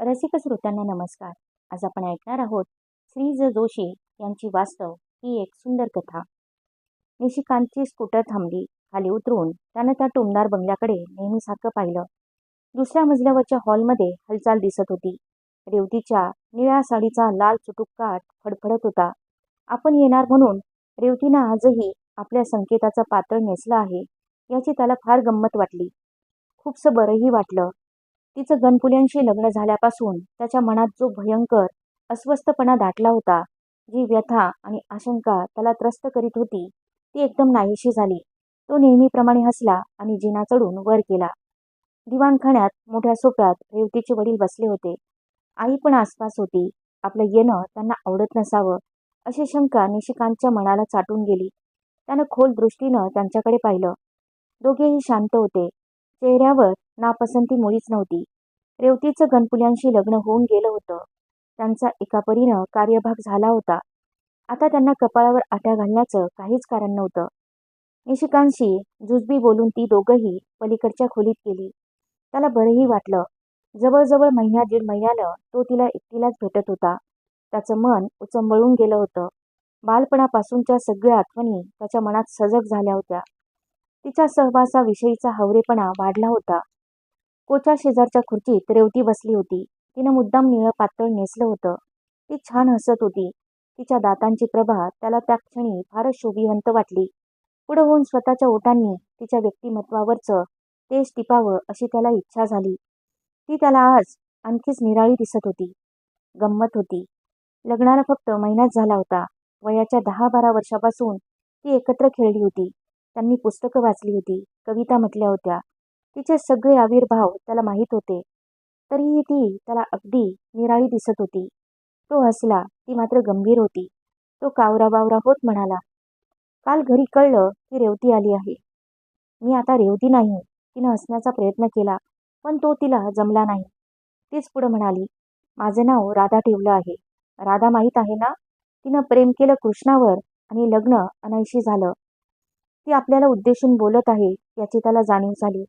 रसिक श्रोत्यांना नमस्कार. आज आपण ऐकणार आहोत श्री ज. जोशी यांची वास्तव ही एक सुंदर कथा. निशिकांतची स्कूटर थांबली खाली उतरून त्यानं त्या टोमदार बंगल्याकडे नेहमीसारखं पाहिलं. दुसऱ्या मजल्यावरच्या हॉलमध्ये हालचाल दिसत होती. रेवतीच्या निळ्या साडीचा लाल चुटूक काठ फडफडत होता. आपण येणार म्हणून रेवतीनं आजही आपल्या संकेताचं पातळ नेसलं आहे याची त्याला फार गंमत वाटली. खूपसं बरंही वाटलं तिचं गणपुल्यांशी लग्न झाल्यापासून त्याच्या मनात जो भयंकर अस्वस्थपणा दाटला होता जी व्यथा आणि आशंका त्याला त्रस्त करीत होती ती एकदम नाहीशी झाली. तो नेहमीप्रमाणे हसला आणि जिना चढून वर केला. दिवाणखाण्यात मोठ्या सोप्यात रेवतीचे वडील बसले होते. आई पण आसपास होती. आपलं येणं त्यांना आवडत नसावं अशी शंका निशिकांतच्या मनाला चाटून गेली. त्यानं खोल दृष्टीनं त्यांच्याकडे पाहिलं. दोघेही शांत होते. चेहऱ्यावर नापसंती मुळीच नव्हती. रेवतीचं गणपुल्यांशी लग्न होऊन गेलं होतं. त्यांचा एका परीनं कार्यभाग झाला होता. आता त्यांना कपाळावर आट्या घालण्याचं काहीच कारण नव्हतं. निशिकांशी जुजबी बोलून ती दोघंही पलीकडच्या खोलीत गेली. त्याला बरंही वाटलं. जवळजवळ महिन्या दीड महिन्यानं तो तिला एकटीलाच भेटत होता. त्याचं मन उचंबळून गेलं होतं. बालपणापासूनच्या सगळ्या आठवणी त्याच्या मनात सजग झाल्या होत्या. तिच्या सहवासाविषयीचा हवरेपणा वाढला होता. कोच्या शेजारच्या खुर्चीत रेवती बसली होती. तिनं मुद्दाम निळं पातळ नेसलं होतं. ती छान हसत होती. तिच्या दातांची प्रभा त्याला त्या क्षणी फारच शोभिवंत वाटली. पुढं होऊन स्वतःच्या ओटांनी तिच्या व्यक्तिमत्वावरचं तेज टिपावं अशी त्याला इच्छा झाली. ती त्याला आज आणखीच निराळी दिसत होती. गंमत होती. लग्नाला फक्त महिनाच झाला होता. वयाच्या दहा बारा वर्षापासून ती एकत्र खेळली होती. त्यांनी पुस्तकं वाचली होती. कविता म्हटल्या होत्या. तिचे सगळे आविर्भाव त्याला माहीत होते. तरीही ती त्याला अगदी निराळी दिसत होती. तो हसला ती मात्र गंभीर होती. तो कावरा बावरा होत म्हणाला काल घरी कळलं की रेवती आली आहे. मी आता रेवती नाही. तिनं हसण्याचा प्रयत्न केला पण तो तिला जमला नाही. तीच पुढं म्हणाली माझं नाव राधा ठेवलं आहे. राधा माहीत आहे ना? तिनं प्रेम केलं कृष्णावर आणि लग्न अनायशी झालं. ती आपल्याला उद्देशून बोलत आहे याची त्याला जाणीव झाली.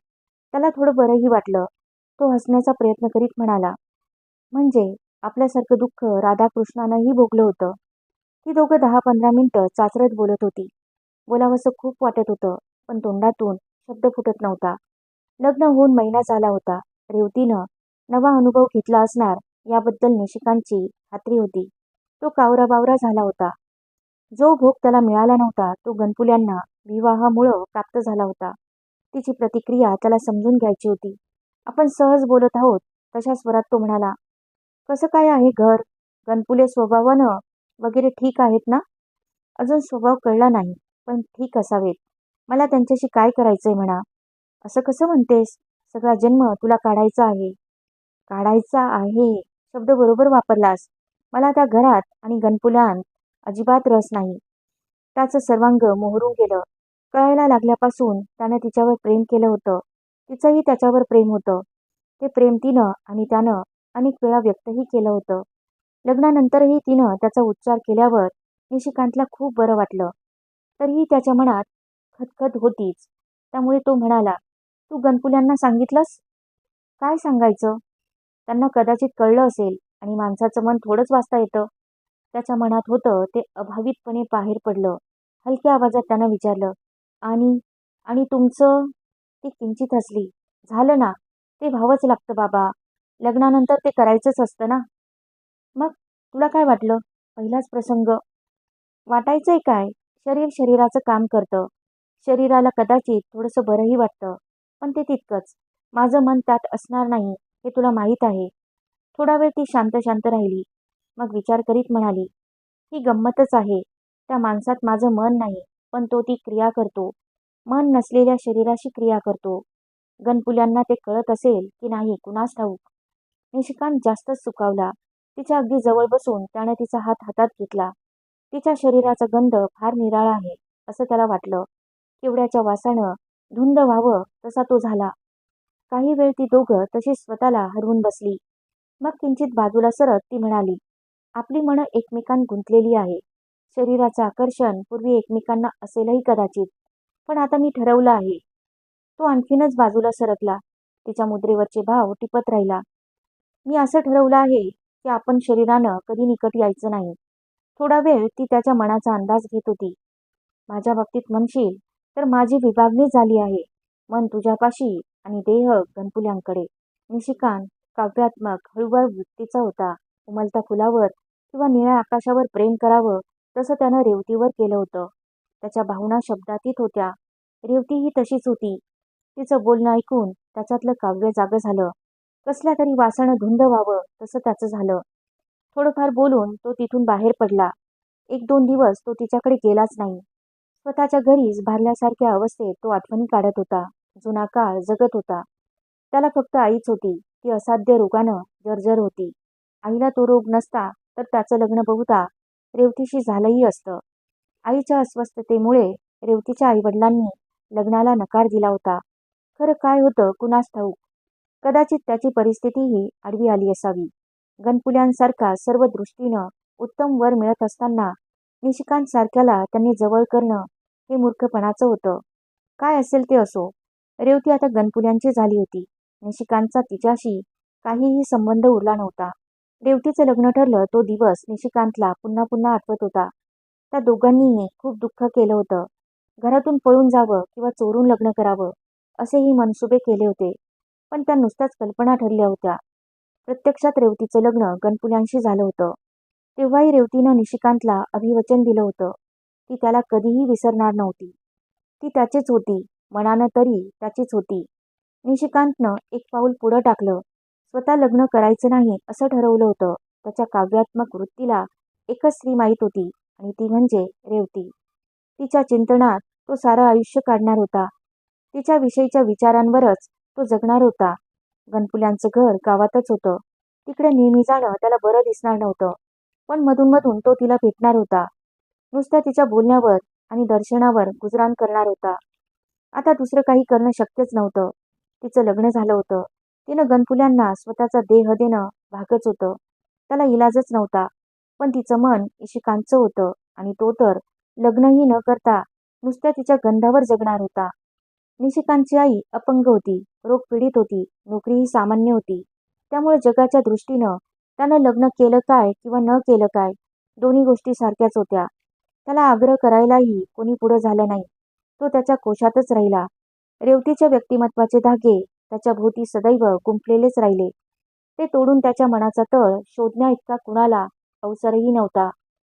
त्याला थोडं बरंही वाटलं. तो हसण्याचा प्रयत्न करीत म्हणाला म्हणजे आपल्यासारखं दुःख राधाकृष्णानंही भोगलं होतं? ती दोघं दहा पंधरा मिनटं चाचरत बोलत होती. बोलावंसं खूप वाटत होतं पण तोंडातून शब्द फुटत नव्हता. लग्न होऊन महिना झाला होता. रेवतीनं नवा अनुभव घेतला असणार याबद्दल निशिकांची खात्री होती. तो कावरा बावरा झाला होता. जो भोग त्याला मिळाला नव्हता तो गणपुल्यांना विवाहामुळं प्राप्त झाला होता. तिची प्रतिक्रिया त्याला समजून घ्यायची होती. आपण सहज बोलत आहोत तशा स्वरात तो म्हणाला कसं काय आहे घर? गणपुले स्वभावानं वगैरे ठीक आहेत ना? अजून स्वभाव कळला नाही पण ठीक असावेत. मला त्यांच्याशी काय करायचंय म्हणा? असं कसं म्हणतेस? सगळा जन्म तुला काढायचा आहे. काढायचा आहे? शब्द बरोबर वापरलास. मला त्या घरात आणि गणपुल्यात अजिबात रस नाही. त्याचं सर्वांग मोहरून गेलं. कळायला लागल्यापासून त्यानं तिच्यावर प्रेम केलं होतं. तिचंही त्याच्यावर प्रेम होतं. ते प्रेम तिनं आणि त्यानं अनेक वेळा व्यक्तही केलं होतं. लग्नानंतरही तिनं त्याचा उच्चार केल्यावर निशिकांतला खूप बरं वाटलं. तरीही त्याच्या मनात खतखत होतीच. त्यामुळे तो म्हणाला तू गणपुल्यांना सांगितलंस? काय सांगायचं? त्यांना कदाचित कळलं असेल आणि माणसाचं मन थोडंच वाचता येतं. त्याच्या मनात होतं ते अभावितपणे बाहेर पडलं. हलक्या आवाजात त्यानं विचारलं आणि आणि तुमचं ती किंचित हसली. झालं ना? ते व्हावंच लागतं बाबा. लग्नानंतर ते करायचंच असतं ना? मग तुला काय वाटलं? पहिलाच प्रसंग. वाटायचंय काय? शरीर शरीराचं काम करतं. शरीराला कदाचित थोडंसं बरंही वाटतं. पण ते तितकंच. माझं मन त्यात असणार नाही हे तुला माहीत आहे. थोडा वेळ ती शांत शांत राहिली. मग विचार करीत म्हणाली ही गंमतच आहे. त्या माणसात माझं मन नाही पण तो ती क्रिया करतो. मन नसलेल्या शरीराशी क्रिया करतो. गणपुल्यांना ते कळत असेल की नाही कुणास ठाऊक. निशिकांत जास्तच सुकावला तिच्या अगदी जवळ बसून त्याने तिचा हात हातात घेतला. तिच्या शरीराचा गंध फार निराळा आहे असं त्याला वाटलं. केवड्याच्या वासानं धुंद व्हावं तसा तो झाला. काही वेळ ती दोघं तशीच स्वतःला हरवून बसली. मग किंचित बाजूला सरत ती म्हणाली आपली मनं एकमेकांत गुंतलेली आहे. शरीराचं आकर्षण पूर्वी एकमेकांना असेलही कदाचित. पण आता मी ठरवलं आहे. तो आणखीनच बाजूला सरकला. तिच्या मुद्रेवरचे भाव टिपत राहिला. मी असं ठरवलं आहे की आपण शरीरानं कधी निकट यायचं नाही. थोडा वेळ ती त्याच्या मनाचा अंदाज घेत होती. माझ्या बाबतीत म्हणशील तर माझी विभागणी झाली आहे. मन तुझ्यापाशी आणि देह गणपुल्यांकडे निशिकांत काव्यात्मक हळूवार वृत्तीचा होता. उमलत्या फुलावर किंवा निळ्या आकाशावर प्रेम करावं तसं त्यानं रेवतीवर केलं होतं. त्याच्या भावना शब्दातीत होत्या. रेवतीही तशीच होती. तिचं बोलणं ऐकून त्याच्यातलं काव्य जागं झालं. कसल्या तरी वासानं धुंद व्हावं तसं त्याचं झालं. थोडंफार बोलून तो तिथून बाहेर पडला. एक दोन दिवस तो तिच्याकडे गेलाच नाही. स्वतःच्या घरीच भारल्यासारख्या अवस्थेत तो आठवणी काढत होता. जुना काळ जगत होता. त्याला फक्त आईच होती. ती असाध्य रोगानं जर्जर होती. आईला तो रोग नसता तर त्याचं लग्न बहुता रेवतीशी झालंही असतं. आईच्या अस्वस्थतेमुळे रेवतीच्या आईवडिलांनी लग्नाला नकार दिला होता. खरं काय होतं कुणास ठाऊक? कदाचित त्याची परिस्थितीही आडवी आली असावी. गणपुल्यांसारखा सर्व दृष्टीनं उत्तम वर मिळत असताना निशिकांत सारख्याला त्यांनी जवळ करणं हे मूर्खपणाचं होतं. काय असेल ते असो. रेवती आता गणपुल्यांची झाली होती. निशिकांतचा तिच्याशी काहीही संबंध उरला नव्हता. रेवतीचं लग्न ठरलं तो दिवस निशिकांतला पुन्हा पुन्हा आठवत होता. त्या दोघांनीही खूप दुःख केलं होतं. घरातून पळून जावं किंवा चोरून लग्न करावं असेही मनसुबे केले होते. पण त्या नुसत्याच कल्पना ठरल्या होत्या. प्रत्यक्षात रेवतीचं लग्न गणपुल्यांशी झालं होतं. तेव्हाही रेवतीनं निशिकांतला अभिवचन दिलं होतं. ती त्याला कधीही विसरणार नव्हती. ती त्याचीच होती. मनानं तरी त्याचीच होती. निशिकांतनं एक पाऊल पुढं टाकलं. स्वतः लग्न करायचं नाही असं ठरवलं होतं. त्याच्या काव्यात्मक वृत्तीला एकच स्त्री माहीत होती. आणि ती म्हणजे रेवती. तिच्या चिंतनात तो सारं आयुष्य काढणार होता. तिच्या विषयीच्या विचारांवरच तो जगणार होता. गणपुल्यांचं घर गावातच होतं. तिकडे नेहमी जाणं त्याला बरं दिसणार नव्हतं. पण मधून मधून तो तिला भेटणार होता. नुसत्या तिच्या बोलण्यावर आणि दर्शनावर गुजराण करणार होता. आता दुसरं काही करणं शक्यच नव्हतं. तिचं लग्न झालं होतं. तिनं गणपुल्यांना स्वतःचा देह देणं भागच होतं. त्याला इलाजच नव्हता. पण तिचं मन इशिकांतचं होतं आणि तो तर लग्नही न करता नुसत्या तिच्या गंधावर जगणार होता. निशिकांतची आई अपंग होती रोग पीडित होती नोकरीही सामान्य होती. त्यामुळे जगाच्या दृष्टीनं त्यानं लग्न केलं काय किंवा न केलं काय दोन्ही गोष्टी सारख्याच होत्या. त्याला आग्रह करायलाही कोणी पुढं झालं नाही. तो त्याच्या कोशातच राहिला. रेवतीच्या व्यक्तिमत्वाचे धागे त्याच्या भोवती सदैव गुंफलेलेच राहिले. ते तोडून त्याच्या मनाचा तळ शोधण्या इतका कुणाला अवसरही नव्हता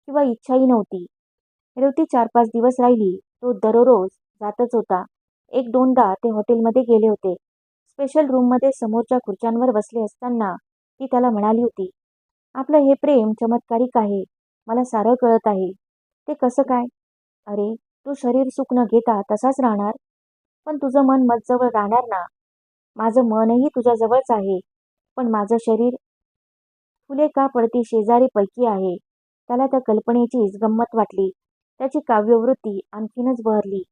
किंवा इच्छाही नव्हती. रेवती चार पाच दिवस राहिली तो दररोज जातच होता. एक दोनदा ते हॉटेलमध्ये गेले होते. स्पेशल रूममध्ये समोरच्या खुर्च्यांवर बसले असताना ती त्याला म्हणाली होती आपलं हे प्रेम चमत्कारिक आहे. मला सारं कळत आहे. ते कसं काय? अरे तू शरीर सुख न घेता तसाच राहणार? पण तुझं मन मजजवळ राहणार ना? माझं मनही तुझ्याजवळच आहे. पण माझं शरीर फुले का पडती शेजारी पैकी आहे? त्याला त्या कल्पनेचीच गंमत वाटली. त्याची काव्यवृत्ती आणखीनच बहरली.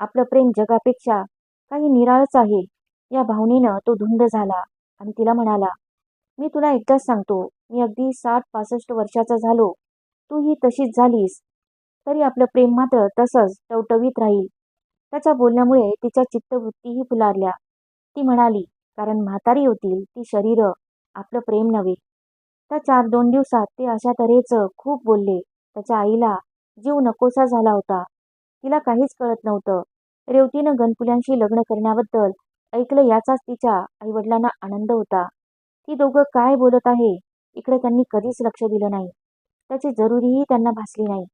आपलं प्रेम जगापेक्षा काही निराळच आहे. या भावनेनं तो धुंद झाला आणि तिला म्हणाला मी तुला एकदाच सांगतो मी अगदी साठ पासष्ट वर्षाचा झालो. तू ही तशीच झालीस. तरी आपलं प्रेम मात्र तसंच टवटवीत राहील. त्याच्या बोलण्यामुळे तिच्या चित्तवृत्तीही फुलारल्या. ती म्हणाली कारण म्हातारी होतील ती शरीर आपलं प्रेम नव्हे. त्या चार दोन दिवसात ते अशा तऱ्हेचं खूप बोलले. त्याच्या आईला जीव नकोसा झाला होता. तिला काहीच कळत नव्हतं. रेवतीनं गणपुल्यांशी लग्न करण्याबद्दल ऐकलं याचाच तिच्या आईवडिलांना आनंद होता. ती दोघं काय बोलत आहे? इकडे त्यांनी कधीच लक्ष दिलं नाही. त्याची जरुरीही त्यांना भासली नाही.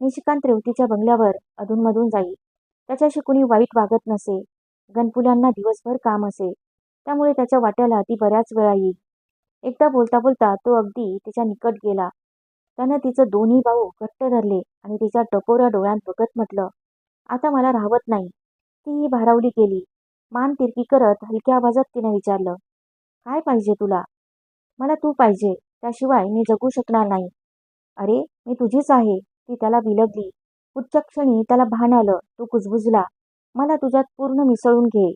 निशिकांत रेवतीच्या बंगल्यावर अधूनमधून जाई. त्याच्याशी कुणी वाईट वागत नसे. गणपुल्यांना दिवसभर काम असे. त्यामुळे त्याच्या वाट्याला ती बऱ्याच वेळा येईल एकदा बोलता बोलता तो अगदी तिच्या निकट गेला. त्यानं तिचं दोन्ही भाऊ घट्ट धरले आणि तिच्या टपोऱ्या डोळ्यात बघत म्हटलं आता मला राहवत नाही. तीही भारावली गेली. मान तिरकी करत हलक्या आवाजात तिनं विचारलं काय पाहिजे तुला? मला तू पाहिजे त्याशिवाय मी जगू शकणार नाही. अरे मी तुझीच आहे. ती त्याला बिलगली उच्च क्षणी त्याला भान आलं तू कुजबुजला मला तुझ्यात पूर्ण मिसळून घे.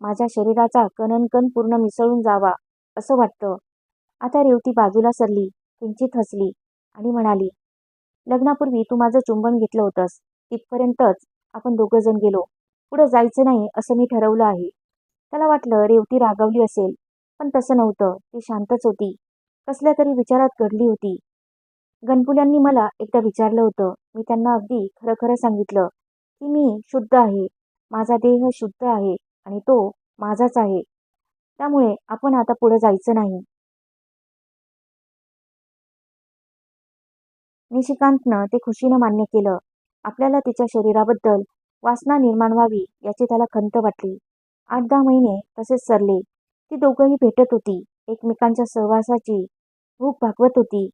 माझ्या शरीराचा कणनकण पूर्ण मिसळून जावा असं वाटतं. आता रेवती बाजूला सरली किंचित हसली आणि म्हणाली लग्नापूर्वी तू माझं चुंबन घेतलं होतंस. तिथपर्यंतच आपण दोघं जण गेलो. पुढं जायचं नाही असं मी ठरवलं आहे. त्याला वाटलं रेवती रागावली असेल पण तसं नव्हतं. ती शांतच होती. कसल्या तरी विचारात घडली होती. गणपुल्यांनी मला एकदा विचारलं होतं. मी त्यांना अगदी खरं खरं सांगितलं की मी शुद्ध आहे. माझा देह शुद्ध आहे आणि तो माझाच आहे. त्यामुळे आपण आता पुढे जायचं नाही. निशिकांतनं ते खुशीनं मान्य केलं. आपल्याला तिच्या शरीराबद्दल वासना निर्माण व्हावी याची त्याला खंत वाटली. आठ दहा महिने तसेच सरले. ती दोघंही भेटत होती. एकमेकांच्या सहवासाची भूक भागवत होती.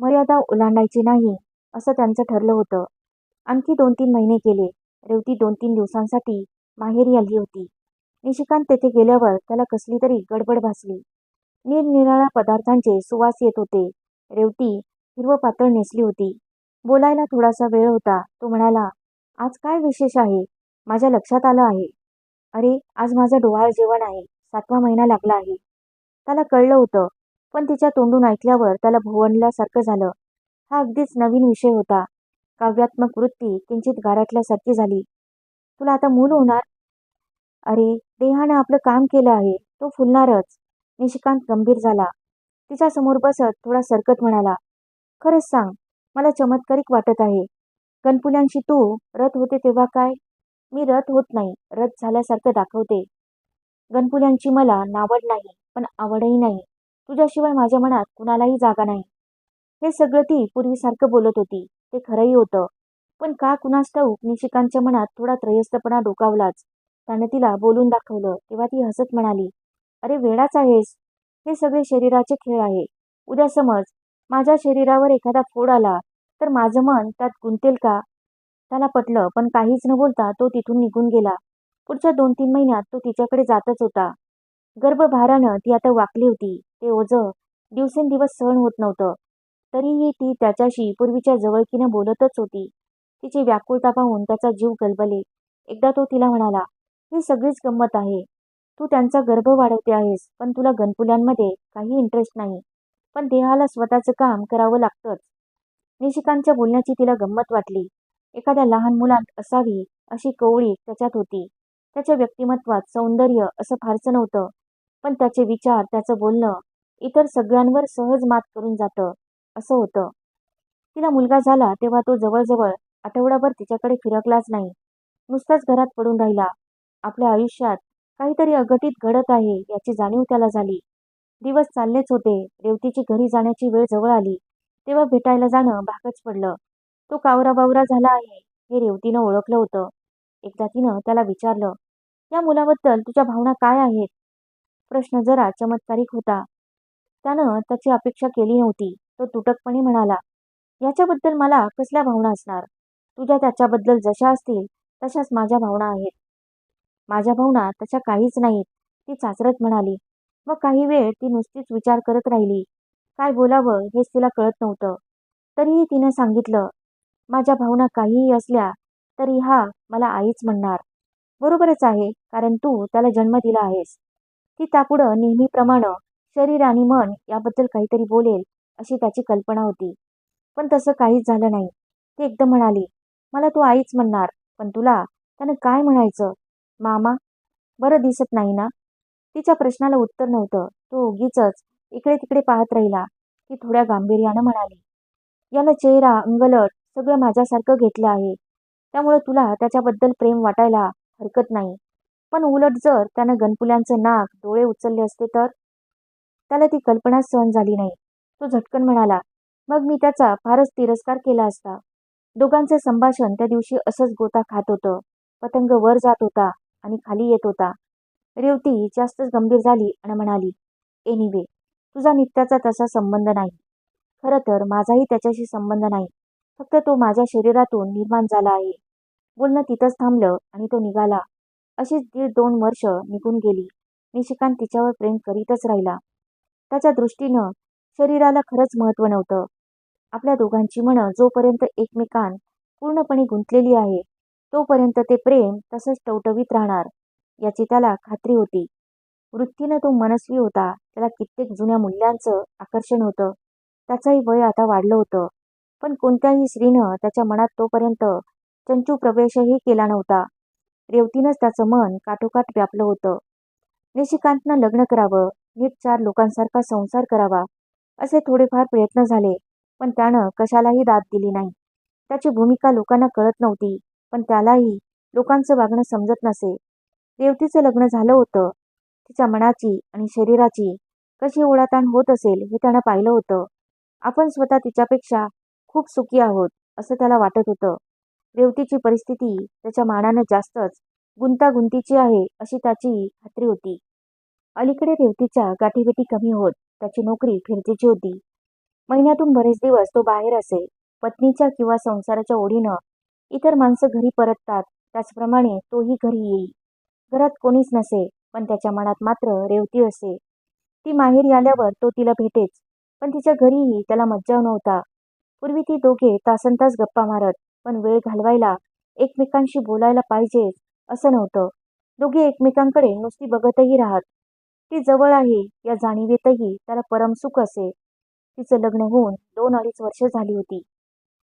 मर्यादा ओलांडायची नाही असं त्यांचं ठरलं होतं. आणखी दोन तीन महिने गेले. रेवती दोन तीन दिवसांसाठी माहेरी आली होती. निशिकांत तेथे गेल्यावर त्याला कसली तरी गडबड भासली. निरनिराळ्या पदार्थांचे सुवास येत होते. रेवती हिरवं पातळ नेसली होती. बोलायला थोडासा वेळ होता. तो म्हणाला आज काय विशेष आहे? माझ्या लक्षात आलं आहे. अरे आज माझं डोहाळ जेवण आहे. सातवा महिना लागला आहे. त्याला कळलं होतं पण तिच्या तोंडून ऐकल्यावर त्याला भुवनल्यासारखं झालं. हा अगदीच नवीन विषय होता. काव्यात्मक वृत्ती किंचित गारटल्यासारखी झाली. तुला आता मूल होणार? अरे देहानं आपलं काम केलं आहे. तो फुलणारच. निशिकांत गंभीर झाला. तिच्यासमोर बसत थोडा सरकत म्हणाला खरंच सांग मला चमत्कारिक वाटत आहे. गणपुल्यांशी तू रथ होते तेव्हा काय? मी रथ होत नाही रथ झाल्यासारखं दाखवते. गणपुल्यांची मला नावड नाही पण आवडही नाही. तुझ्याशिवाय माझ्या मनात कुणालाही जागा नाही. हे सगळं ती पूर्वीसारखं बोलत होती. ते खरंही होतं. पण का कुणास ठाऊक निशिकांच्या मनात थोडा त्रयस्थपणा डोकावलाच? त्यानं तिला बोलून दाखवलं तेव्हा ती हसत म्हणाली अरे वेडाच आहेस. हे सगळे शरीराचे खेळ आहे. उद्या समज माझ्या शरीरावर एखादा फोड आला तर माझं मन त्यात गुंतेल का? त्याला पटलं पण काहीच न बोलता तो तिथून निघून गेला. पुढच्या दोन तीन महिन्यात तो तिच्याकडे जातच होता. गर्भभारानं ती आता वाकली होती. ते ओझं दिवसेंदिवस सहन होत नव्हतं. तरीही ती त्याच्याशी पूर्वीच्या जवळकीनं बोलतच होती. तिची व्याकुळता पाहून त्याचा जीव गलबले. एकदा तो तिला म्हणाला ही सगळीच गंमत आहे. तू त्यांचा गर्भ वाढवते आहेस पण तुला गणपुल्यांमध्ये काही इंटरेस्ट नाही. पण देहाला स्वतःचं काम करावं लागतंच. निशिकांच्या बोलण्याची तिला गंमत वाटली. एखाद्या लहान मुलांत असावी अशी कवळी त्याच्यात होती. त्याच्या व्यक्तिमत्वात सौंदर्य असं फारसं नव्हतं. पण त्याचे विचार त्याचं बोलणं इतर सगळ्यांवर सहज मात करून जातं असं होतं. तिला मुलगा झाला तेव्हा तो जवळजवळ आठवडाभर तिच्याकडे फिरकलाच नाही. नुसताच घरात पडून राहिला. आपल्या आयुष्यात काहीतरी अघटित घडत आहे याची जाणीव त्याला झाली. दिवस चाललेच होते. रेवतीची घरी जाण्याची वेळ जवळ आली. तेव्हा भेटायला जाणं भागच पडलं. तो कावरा बावरा झाला आहे हे रेवतीनं ओळखलं होतं. एकदा तिनं त्याला विचारलं या मुलाबद्दल तुझ्या भावना काय आहेत? प्रश्न जरा चमत्कारिक होता. त्यानं त्याची अपेक्षा केली नव्हती. तो तुटकपणे म्हणाला याच्याबद्दल मला कसल्या भावना असणार? तुझ्या त्याच्याबद्दल जशा असतील तशाच माझ्या भावना आहेत. माझ्या भावना तशा काहीच नाहीत ती चाचरत म्हणाली. मग काही वेळ ती नुसतीच विचार करत राहिली. काय बोलावं हेच तिला कळत नव्हतं. तरीही तिनं सांगितलं माझ्या भावना काहीही असल्या तरी हा मला आईच म्हणणार. बरोबरच आहे कारण तू त्याला जन्म दिला आहेस. ती त्यापुढं नेहमीप्रमाणे शरीर आणि मन याबद्दल काहीतरी बोलेल अशी त्याची कल्पना होती. पण तसं काहीच झालं नाही. ती एकदम म्हणाली मला तू आईच म्हणणार पण तुला त्यानं काय म्हणायचं? मामा बरं दिसत नाही ना? तिच्या प्रश्नाला उत्तर नव्हतं. तो उगीच इकडे तिकडे पाहत राहिला. ती थोड्या गांभीर्यानं म्हणाली यानं चेहरा अंगलट सगळं माझ्यासारखं घेतलं आहे. त्यामुळे तुला त्याच्याबद्दल प्रेम वाटायला हरकत नाही. पण उलट जर त्यानं गणपुल्यांचं नाक डोळे उचलले असते तर? त्याला ती कल्पना सहन झाली नाही. तो झटकन म्हणाला मग मी त्याचा फारच तिरस्कार केला असता. दोघांचं संभाषण त्या दिवशी असंच गोता खात होतं. पतंग वर जात होता आणि खाली येत होता. रेवती जास्तच गंभीर झाली आणि म्हणाली एनिवे तुझा नित्याचा तसा संबंध नाही. खरं तर माझाही त्याच्याशी संबंध नाही. फक्त तो माझ्या शरीरातून निर्माण झाला आहे. बोलणं तिथंच थांबलं आणि तो निघाला. अशीच दीड दोन वर्ष निघून गेली. निशिकांत तिच्यावर प्रेम करीतच राहिला. त्याच्या दृष्टीनं शरीराला खरंच महत्त्व नव्हतं. आपल्या दोघांची मनं जोपर्यंत एकमेकांत पूर्णपणे गुंतलेली आहे तोपर्यंत ते प्रेम तसंच टवटवीत राहणार. याची त्याला खात्री होती. वृत्तीनं तो मनस्वी होता. त्याला कित्येक जुन्या मूल्यांचं आकर्षण होतं. त्याचंही वय आता वाढलं होतं. पण कोणत्याही स्त्रीनं त्याच्या मनात तोपर्यंत चंचू प्रवेशही केला नव्हता. रेवतीनंच त्याचं मन काठोकाठ व्यापलं होतं. निशिकांतनं लग्न करावं नीट चार लोकांसारखा संसार करावा असे थोडेफार प्रयत्न झाले. पण त्यानं कशालाही दाद दिली नाही. त्याची भूमिका लोकांना कळत नव्हती पण त्यालाही लोकांचं वागणं समजत नसे. रेवतीचं लग्न झालं होतं. तिच्या मनाची आणि शरीराची कशी ओढाताण होत असेल हे त्यानं पाहिलं होतं. आपण स्वतः तिच्यापेक्षा खूप सुखी आहोत असं त्याला वाटत होतं. रेवतीची परिस्थिती त्याच्या मानानं जास्तच गुंतागुंतीची आहे अशी त्याची खात्री होती. अलीकडे रेवतीच्या गाठीभेटी कमी होत त्याची नोकरी फिरतीची होती. महिन्यातून बरेच दिवस तो बाहेर असे पत्नीच्या किंवा संसाराच्या ओढीनं इतर माणसं घरी परततात त्याचप्रमाणे तोही घरी येई घरात कोणीच नसे पण त्याच्या मनात मात्र रेवती असे. ती माहेरी आल्यावर तो तिला भेटेच पण तिच्या घरीही त्याला मज्जाव नव्हता. पूर्वी ती दोघे तासनतास गप्पा मारत पण वेळ घालवायला एकमेकांशी बोलायला पाहिजेच असं नव्हतं. दोघे एकमेकांकडे नुसती बघतही राहत. ती जवळ आहे या जाणीवेतही त्याला परमसुख असे. तिचं लग्न होऊन दोन अडीच वर्ष झाली होती.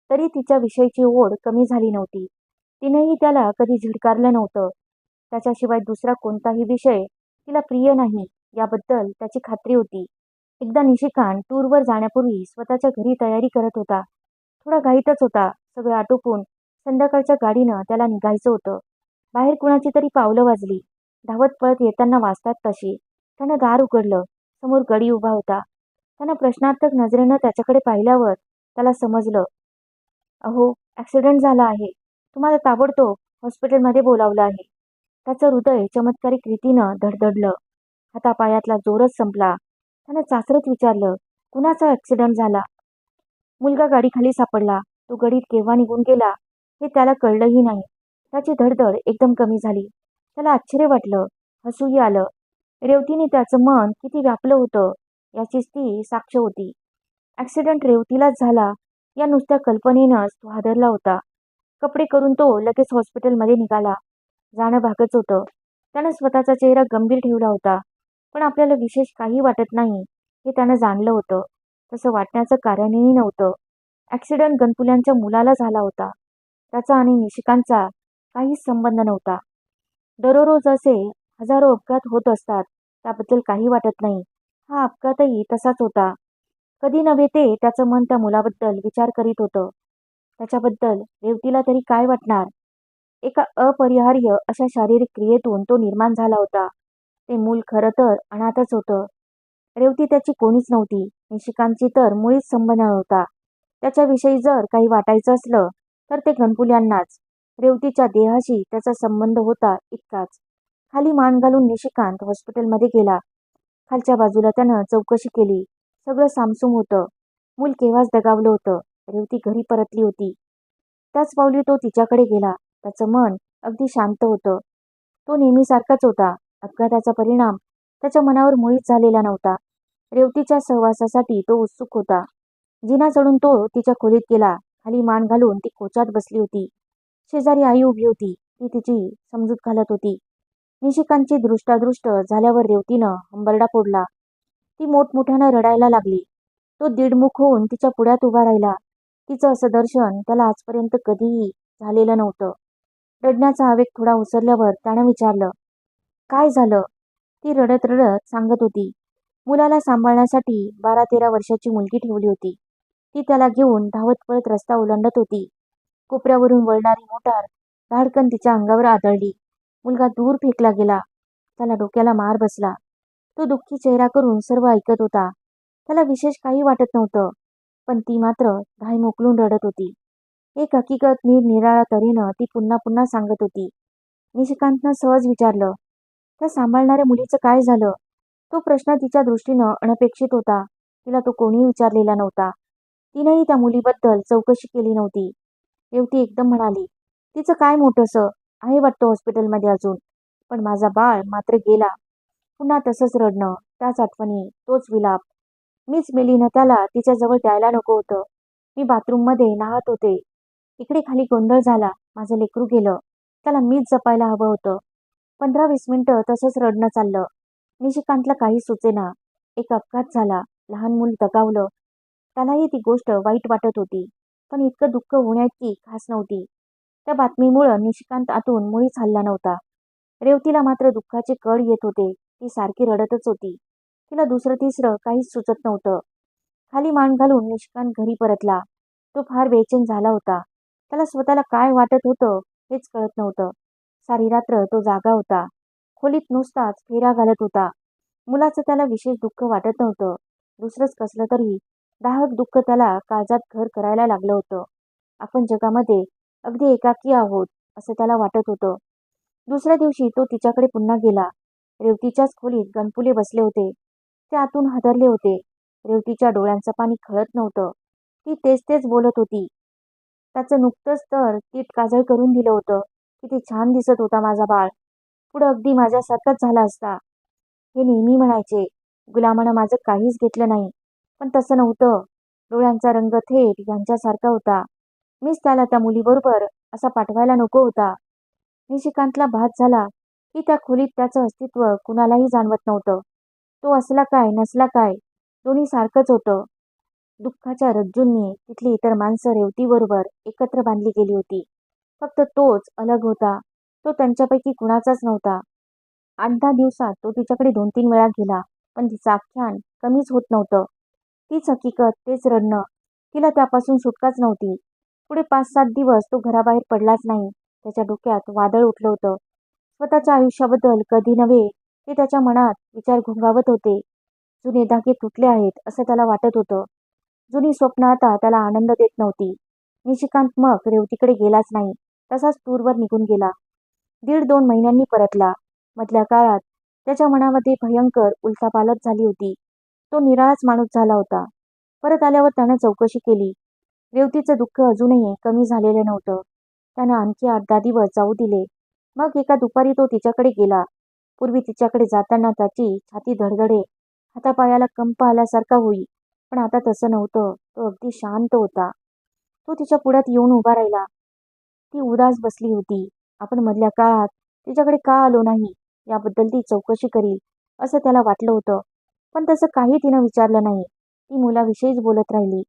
तरी तिच्या विषयीची ओढ कमी झाली नव्हती. तिनेही त्याला कधी झिडकारलं नव्हतं. त्याच्याशिवाय दुसरा कोणताही विषय तिला प्रिय नाही याबद्दल त्याची खात्री होती. एकदा निशिकांत टूरवर जाण्यापूर्वी स्वतःच्या घरी तयारी करत होता. थोडा घाईतच होता सगळं आटोपून संध्याकाळच्या गाडीनं त्याला निघायचं होतं. बाहेर कुणाची तरी पावलं वाजली. धावत पळत येताना वाचतात तशी. त्यानं दार उघडलं. समोर गडी उभा होता. त्यानं प्रश्नार्थक नजरेनं त्याच्याकडे पाहिल्यावर त्याला समजलं. अहो ॲक्सिडेंट झाला आहे. तुम्हाला ताबडतोब हॉस्पिटलमध्ये बोलावलं आहे. त्याचं हृदय चमत्कारिक रीतीनं धडधडलं. हातापायातला जोरच संपला. त्यानं चाचरत विचारलं कुणाचा ॲक्सिडंट झाला? मुलगा गाडीखाली सापडला. तो गडीत केव्हा निघून गेला हे त्याला कळलंही नाही. त्याची धडधड एकदम कमी झाली. त्याला आश्चर्य वाटलं. हसूही आलं. रेवतीने त्याचं मन किती व्यापलं होतं याचीच ती साक्ष होती. ॲक्सिडंट रेवतीलाच झाला या नुसत्या कल्पनेनंच तो हादरला होता. कपडे करून तो लगेच हॉस्पिटलमध्ये निघाला. जाणं भागच होतं. त्यानं स्वतःचा चेहरा गंभीर ठेवला होता. पण आपल्याला विशेष काही वाटत नाही हे त्यानं जाणलं होतं. तसं वाटण्याचं कारणही नव्हतं. ॲक्सिडंट गणपुल्यांच्या मुलाला झाला होता. त्याचा आणि निशिकांचा काहीच संबंध नव्हता. दररोज असे हजारो अपघात होत असतात त्याबद्दल काही वाटत नाही. हा अपघातही तसाच होता. कधी नव्हे ते त्याचं मन त्या मुलाबद्दल विचार करीत होतं. त्याच्याबद्दल रेवतीला तरी काय वाटणार? एका अपरिहार्य अशा शारीरिक क्रियेतून तो निर्माण झाला होता. ते मूल खरं तर अनाथच होतं. रेवती त्याची कोणीच नव्हती. निशिकांची तर मुळीच संबंध नव्हता. त्याच्याविषयी जर काही वाटायचं असलं तर ते गणपुल्यांनाच रेवतीच्या देहाशी त्याचा संबंध होता इतकाच. खाली मान घालून निशिकांत हॉस्पिटलमध्ये गेला. खालच्या बाजूला त्यानं चौकशी केली. सगळं सामसूम होतं. मूल केव्हाच दगावलं होतं. रेवती घरी परतली होती. त्याच पावली तो तिच्याकडे गेला. त्याचं मन अगदी शांत होतं. तो नेहमीसारखाच होता. अपघाताचा परिणाम त्याच्या मनावर मुळीच झालेला नव्हता. रेवतीच्या सहवासासाठी तो उत्सुक होता. जिना चढून तो तिच्या खोलीत गेला. खाली मान घालून ती कोचात बसली होती. शेजारी आई उभी होती. ती तिची समजूत घालत होती. निशिकांची दृष्टादृष्ट झाल्यावर रेवतीनं हंबरडा फोडला. ती मोठमोठ्यानं रडायला लागली. तो दीडमुख होऊन तिच्या पुढ्यात उभा राहिला. तिचं असं दर्शन त्याला आजपर्यंत कधीही झालेलं नव्हतं. रडण्याचा आवेग थोडा उसरल्यावर त्यानं विचारलं काय झालं? ती रडत रडत सांगत होती. मुलाला सांभाळण्यासाठी बारा तेरा वर्षाची मुलगी ठेवली होती. ती त्याला घेऊन धावत पळत रस्ता ओलांडत होती. कोपऱ्यावरून वळणारी मोटार धाडकन तिच्या अंगावर आदळली. मुलगा दूर फेकला गेला. त्याला डोक्याला मार बसला. तो दुःखी चेहरा करून सर्व ऐकत होता. त्याला विशेष काही वाटत नव्हतं पण ती मात्र धाय मोकलून रडत होती. एक हकीकत निरनिराळ्या तऱ्हेनं ती पुन्हा पुन्हा सांगत होती. निशिकांतनं सहज विचारलं त्या सांभाळणाऱ्या मुलीचं काय झालं? तो प्रश्न तिच्या दृष्टीनं अनपेक्षित होता. तिला तो कोणीही विचारलेला नव्हता. तिनंही त्या मुलीबद्दल चौकशी केली नव्हती. रेवती एकदम म्हणाली तिचं काय मोठंसं आहे वाटतं हॉस्पिटलमध्ये अजून. पण माझा बाळ मात्र गेला. पुन्हा तसंच रडणं त्याच आठवणी तोच विलाप. मीच मेलीनं त्याला तिच्याजवळ द्यायला नको होतं. मी बाथरूममध्ये नाहत होते. इकडे खाली गोंधळ झाला. माझं लेकरू गेलं. त्याला मीच जपायला हवं होतं. पंधरा वीस मिनिटं तसंच रडणं चाललं. निशिकांतला काही सुचेना. एक अपघात झाला. लहान मूल दगावलं. त्यालाही ती गोष्ट वाईट वाटत होती. पण इतकं दुःख होण्याची खास नव्हती. त्या बातमीमुळं निशिकांत आतून मुळीच हल्ला नव्हता. रेवतीला मात्र दुःखाचे कड येत होते. ती सारखी रडतच होती. तिला दुसरं तिसरं काहीच सुचत नव्हतं. खाली मान घालून निशिकांत घरी परतला. तो फार बेचैन झाला होता. त्याला स्वतःला काय वाटत होतं हेच कळत नव्हतं. सारी रात्र तो जागा होता. खोलीत नुसताच फेरा घालत होता. मुलाचं त्याला विशेष दुःख वाटत नव्हतं. दुसरंच कसलं तरी दाहक दुःख त्याला काळजात घर करायला लागलं होतं. आपण जगामध्ये अगदी एकाकी आहोत असं त्याला वाटत होतं. दुसऱ्या दिवशी तो तिच्याकडे पुन्हा गेला. रेवतीच्याच खोलीत गणपुले बसले होते. ते आतून हादरले होते. रेवतीच्या डोळ्यांचं पाणी खळत नव्हतं. ती तेच तेच बोलत होती. त्याचं नुकतंच तर तीट काजळ करून दिलं होतं. किती छान दिसत होता माझा बाळ. पुढं अगदी माझ्यासारखाच झाला असता. हे नेहमी म्हणायचे. गुलामानं माझं काहीच घेतलं नाही. पण तसं नव्हतं. डोळ्यांचा रंग थेट यांच्यासारखा होता. मीच त्याला त्या मुलीबरोबर असा पाठवायला नको होता. निशिकांतला भात झाला. की त्या खोलीत त्याचं अस्तित्व कुणालाही जाणवत नव्हतं. तो असला काय नसला काय दोन्ही सारखंच होतं. दुःखाच्या रज्जूंनी तिथली इतर माणसं रेवतीबरोबर एकत्र बांधली गेली होती. फक्त तोच अलग होता. तो त्यांच्यापैकी कुणाचाच नव्हता. आठ दहा दिवसात तो तिच्याकडे दोन तीन वेळा गेला पण तिचं आख्यान कमीच होत नव्हतं. तीच हकीकत तेच रडणं. तिला त्यापासून सुटकाच नव्हती. पुढे पाच सात दिवस तो घराबाहेर पडलाच नाही. त्याच्या डोक्यात वादळ उठलं होतं. स्वतःच्या आयुष्याबद्दल कधी नव्हे ते त्याच्या मनात विचार घुंगावत होते. जुने धागे तुटले आहेत असं त्याला वाटत होतं. जुनी स्वप्न आता त्याला आनंद देत नव्हती. निशिकांत मग रेवतीकडे गेलाच नाही. तसाच टूरवर निघून गेला. दीड दोन महिन्यांनी परतला. मधल्या काळात त्याच्या मनामध्ये भयंकर उलथापालट झाली होती. तो निराळाच माणूस झाला होता. परत आल्यावर त्यानं चौकशी केली. रेवतीचं दुःख अजूनही कमी झालेलं नव्हतं. त्यानं आणखी आठ दहा दिवस जाऊ दिले. मग एका दुपारी तो तिच्याकडे गेला. पूर्वी तिच्याकडे जाताना त्याची छाती धडधडे हातापायाला कंप आल्यासारखा होई. पण आता तसं नव्हतं. तो अगदी शांत होता. तो तिच्या पुढ्यात येऊन उभा राहिला. ती उदास बसली होती. आपण मधल्या काळात तिच्याकडे का आलो नाही? याबद्दल ती चौकशी करील असं त्याला वाटलं होतं. पण तसं काही तिनं विचारलं नाही. ती मुलाविषयीच बोलत राहिली.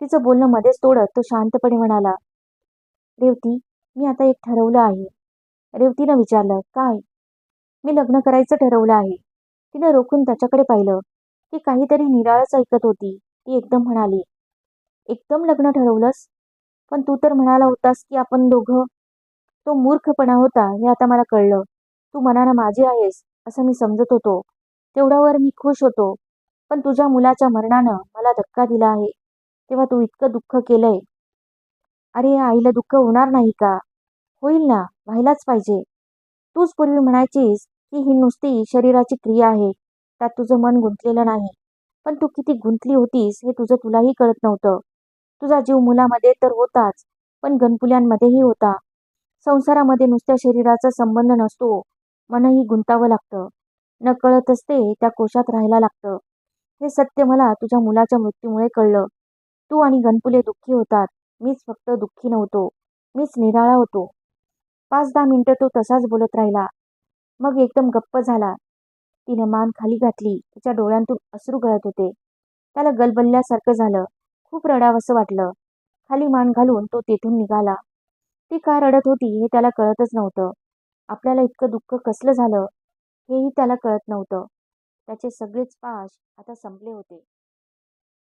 तिचं बोलणं मध्येच तोडत तो शांतपणे म्हणाला रेवती मी आता एक ठरवलं आहे. रेवतीनं विचारलं काय? मी लग्न करायचं ठरवलं आहे. तिनं रोखून त्याच्याकडे पाहिलं. ती काहीतरी निराळच ऐकत होती. ती एकदम म्हणाली एकदम लग्न ठरवलंस? पण तू तर म्हणाला होतास की आपण दोघं तो मूर्खपणा होता हे आता मला कळलं. तू मनानं माझी आहेस असं मी समजत होतो. तेवढ्यावर मी खुश होतो. पण तुझ्या मुलाच्या मरणानं मला धक्का दिला आहे. तेव्हा तू इतकं दुःख केलंय. अरे आईला दुःख होणार नाही का? होईल ना व्हायलाच पाहिजे. तूच पूर्वी म्हणायचीस की ही नुसती शरीराची क्रिया आहे. त्यात तुझं मन गुंतलेलं नाही. पण तू किती गुंतली होतीस हे तुझं तुलाही कळत नव्हतं. तुझा जीव मुलामध्ये तर होताच पण गणपुल्यांमध्येही होता. संसारामध्ये नुसत्या शरीराचा संबंध नसतो. मनही गुंतावं लागतं. न कळत असते त्या कोशात राहायला लागतं. हे सत्य मला तुझ्या मुलाच्या मृत्यूमुळे कळलं. तू आणि गणपुले दुःखी होतात. मीच फक्त दुःखी नव्हतो. मीच निराळा होतो. पाच दहा मिनटं तो तसाच बोलत राहिला. मग एकदम गप्प झाला. तिनं मान खाली घातली. तिच्या डोळ्यांतून अश्रू गळत होते. त्याला गलबलल्यासारखं झालं. खूप रडावंसं वाटलं. खाली मान घालून तो तेथून निघाला. ती का रडत होती हे त्याला कळतच नव्हतं. आपल्याला इतकं दुःख कसलं झालं हेही त्याला कळत नव्हतं. त्याचे सगळेच पाश आता संपले होते.